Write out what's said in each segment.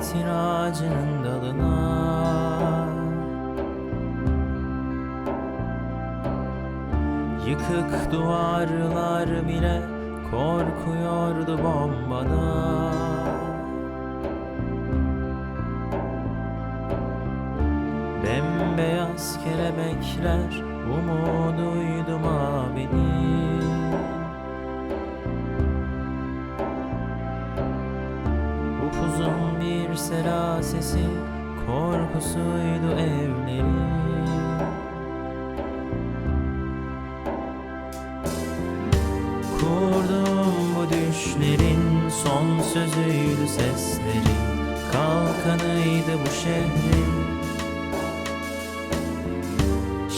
zeytin ağacının dalına. Yıkık duvarlar bile korkuyordu bombadan Bembeyaz kelebekler umuduydum abi. Bir selasesi korkusuydu evlerin. Kurdum bu düşlerin son sözüydü seslerin Kalkanıydı bu şehrin.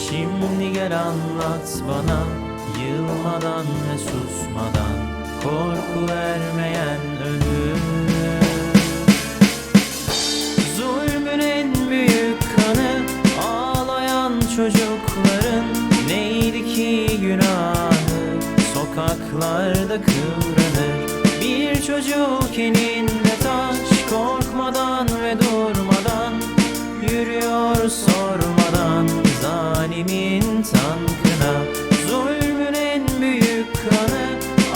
Şimdi gel anlat bana Yılmadan ve susmadan Korku vermeyen ölüm Sokaklarda kıvranır Bir çocuk elinde taş Korkmadan ve durmadan Yürüyor sormadan Zalimin tankına. Zulmün en büyük kanı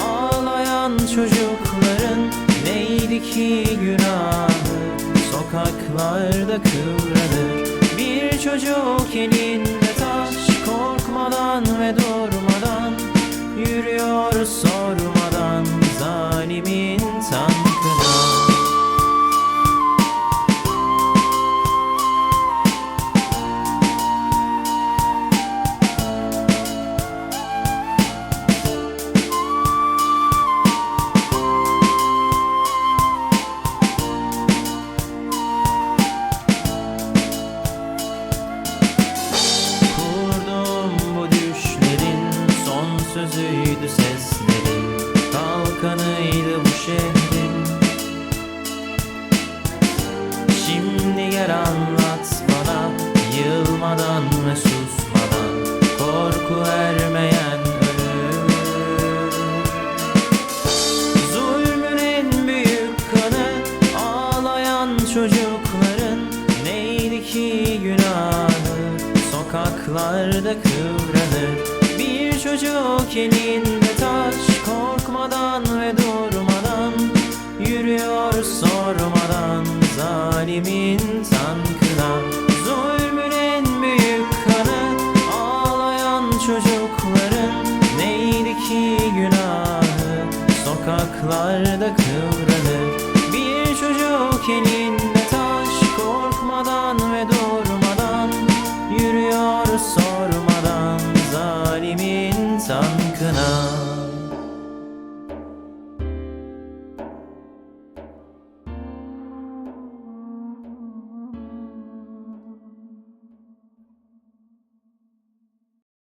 Ağlayan çocukların Neydi ki günahı? Sokaklarda kıvranır Bir çocuk elinde sözüydü seslerin Kalkanıydı bu şehrin. Şimdi gel anlat bana Yılmadan ve susmadan Korku vermeyen ölüm. Zulmün en büyük kanı Ağlayan çocukların Neydi ki günahı? Sokaklarda kıvranır bir çocuk elinde taş Korkmadan ve durmadan Yürüyor sormadan Zalimin tankına. Zulmün en büyük kanı Ağlayan çocukların Neydi ki günahı? Sokaklarda kıvran insan kınar